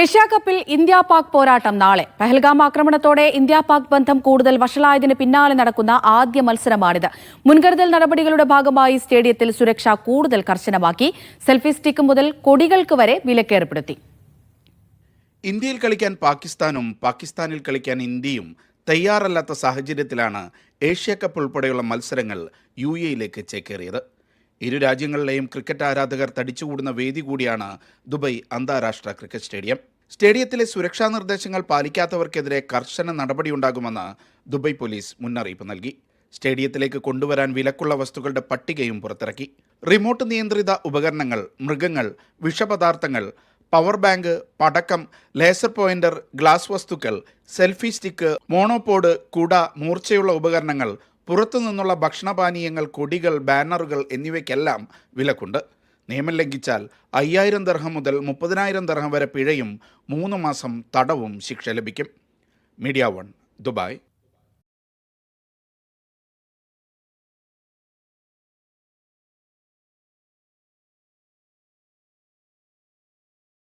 Asia കപ്പിൽ India Pak പോരാട്ടം നാളെ. പെഹൽഗാം ആക്രമണത്തോടെ ഇന്ത്യ പാക് ബന്ധം കൂടുതൽ വഷളായതിന് പിന്നാലെ നടക്കുന്ന ആദ്യ മത്സരമാണിത്. മുൻകരുതൽ നടപടികളുടെ ഭാഗമായി സ്റ്റേഡിയത്തിൽ സുരക്ഷ കൂടുതൽ കർശനമാക്കി. സെൽഫി സ്റ്റിക്ക് മുതൽ കൊടികൾക്ക് വരെ വിലക്കേർപ്പെടുത്തി ഇന്ത്യയിൽ കളിക്കാൻ പാകിസ്ഥാനും പാകിസ്ഥാനിൽ കളിക്കാൻ ഇന്ത്യയും തയ്യാറല്ലാത്ത സാഹചര്യത്തിലാണ് ഏഷ്യ കപ്പ് ഉൾപ്പെടെയുള്ള മത്സരങ്ങൾ യു എയിലേക്ക് ചേക്കേറിയത്. ഇരു രാജ്യങ്ങളിലെയും ക്രിക്കറ്റ് ആരാധകർ തടിച്ചുകൂടുന്ന വേദി കൂടിയാണ് ദുബൈ അന്താരാഷ്ട്ര ക്രിക്കറ്റ് സ്റ്റേഡിയം. സ്റ്റേഡിയത്തിലെ സുരക്ഷാ നിർദ്ദേശങ്ങൾ പാലിക്കാത്തവർക്കെതിരെ കർശന നടപടിയുണ്ടാകുമെന്ന് ദുബൈ പോലീസ് മുന്നറിയിപ്പ് നൽകി. സ്റ്റേഡിയത്തിലേക്ക് കൊണ്ടുവരാൻ വിലക്കുള്ള വസ്തുക്കളുടെ പട്ടികയും പുറത്തിറക്കി. റിമോട്ട് നിയന്ത്രിത ഉപകരണങ്ങൾ മൃഗങ്ങൾ വിഷപദാർത്ഥങ്ങൾ പവർ ബാങ്ക് പടക്കം ലേസർ പോയിന്റർ ഗ്ലാസ് വസ്തുക്കൾ സെൽഫി സ്റ്റിക്ക് മോണോപോഡ് കുട മൂർച്ചയുള്ള ഉപകരണങ്ങൾ പുറത്തു നിന്നുള്ള ഭക്ഷണപാനീയങ്ങൾ കൊടികൾ ബാനറുകൾ എന്നിവയ്ക്കെല്ലാം വിലക്കുണ്ട്. നിയമം ലംഘിച്ചാൽ അയ്യായിരം ദർഹം മുതൽ മുപ്പതിനായിരം ദർഹം വരെ പിഴയും മൂന്ന് മാസം തടവും ശിക്ഷ ലഭിക്കും. Media one Dubai.